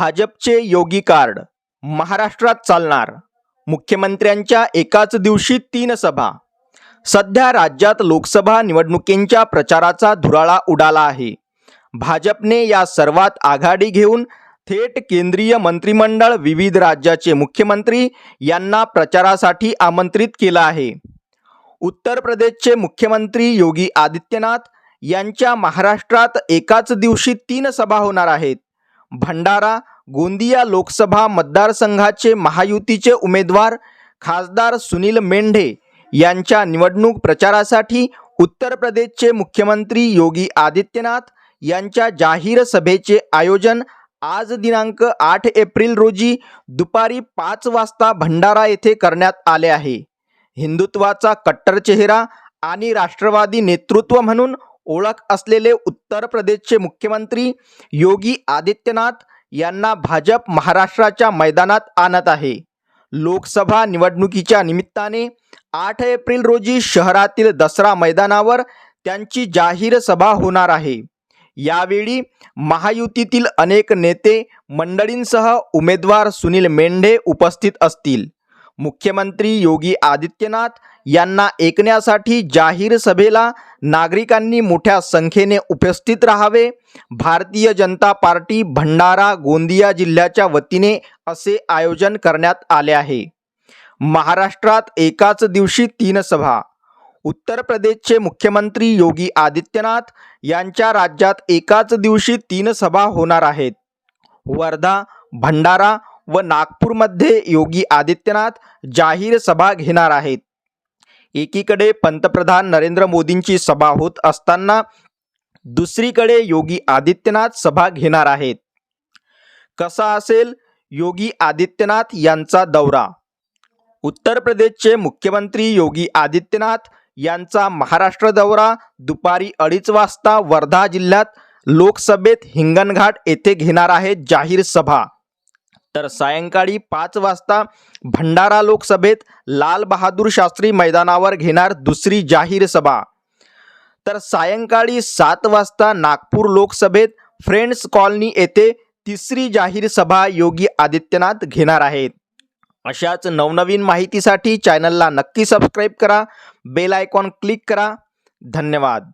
भाजपचे योगी कार्ड. महाराष्ट्रात चालणार. मुख्यमंत्र्यांच्या एकाच दिवशी तीन सभा. सध्या राज्यात लोकसभा निवडणुकींच्या प्रचाराचा धुराळा उडाला आहे. भाजपने या सर्वात आघाडी घेऊन थेट केंद्रीय मंत्रिमंडळ विविध राज्याचे मुख्यमंत्री यांना प्रचारासाठी आमंत्रित केलं आहे. उत्तर प्रदेशचे मुख्यमंत्री योगी आदित्यनाथ यांच्या महाराष्ट्रात एकाच दिवशी तीन सभा होणार आहेत. भंडारा गोंदिया लोकसभा मतदारसंघाचे महायुतीचे उमेदवार खासदार सुनील मेंढे यांच्या निवडणूक प्रचारासाठी उत्तर प्रदेशचे मुख्यमंत्री योगी आदित्यनाथ यांच्या जाहीर सभेचे आयोजन आज दिनांक आठ एप्रिल रोजी दुपारी पाच वाजता भंडारा येथे करण्यात आले आहे. हिंदुत्वाचा कट्टर चेहरा आणि राष्ट्रवादी नेतृत्व म्हणून ओळख असलेले उत्तर प्रदेशचे मुख्यमंत्री योगी आदित्यनाथ यांना भाजप महाराष्ट्राच्या मैदानात आणत आहे. लोकसभा निवडणुकीच्या निमित्ताने आठ एप्रिल रोजी शहरातील दसरा मैदानावर त्यांची जाहीर सभा होणार आहे. यावेळी महायुतीतील अनेक नेते मंडळींसह उमेदवार सुनील मेंढे उपस्थित असतील. मुख्यमंत्री योगी आदित्यनाथ यांना ऐकण्यासाठी जाहीर सभेला नागरिकांनी मोठ्या संख्येने उपस्थित राहावे. भारतीय जनता पार्टी भंडारा गोंदिया जिल्ह्याच्या वतीने असे आयोजन करण्यात आले आहे. महाराष्ट्रात एकाच दिवशी तीन सभा. उत्तर प्रदेशचे मुख्यमंत्री योगी आदित्यनाथ यांच्या राज्यात एकाच दिवशी तीन सभा होणार आहेत. वर्धा भंडारा व नागपूरमध्ये योगी आदित्यनाथ जाहीर सभा घेणार आहेत. एकीकडे पंतप्रधान नरेंद्र मोदींची सभा होत असताना दुसरीकडे योगी आदित्यनाथ सभा घेणार आहेत. कसा असेल योगी आदित्यनाथ यांचा दौरा? उत्तर प्रदेशचे मुख्यमंत्री योगी आदित्यनाथ यांचा महाराष्ट्र दौरा दुपारी अडीच वाजता वर्धा जिल्ह्यात लोकसभेत हिंगणघाट येथे घेणार आहे जाहीर सभा. तर सायंकाळी पाच वाजता भंडारा लोकसभेत लाल बहादूर शास्त्री मैदानावर घेणार दुसरी जाहीर सभा. तर सायंकाळी सात वाजता नागपूर लोकसभेत फ्रेंड्स कॉलनी येथे तिसरी जाहीर सभा योगी आदित्यनाथ घेणार आहेत. अशाच नवनवीन माहितीसाठी चॅनलला नक्की सबस्क्राईब करा बेल आयकॉन क्लिक करा. धन्यवाद.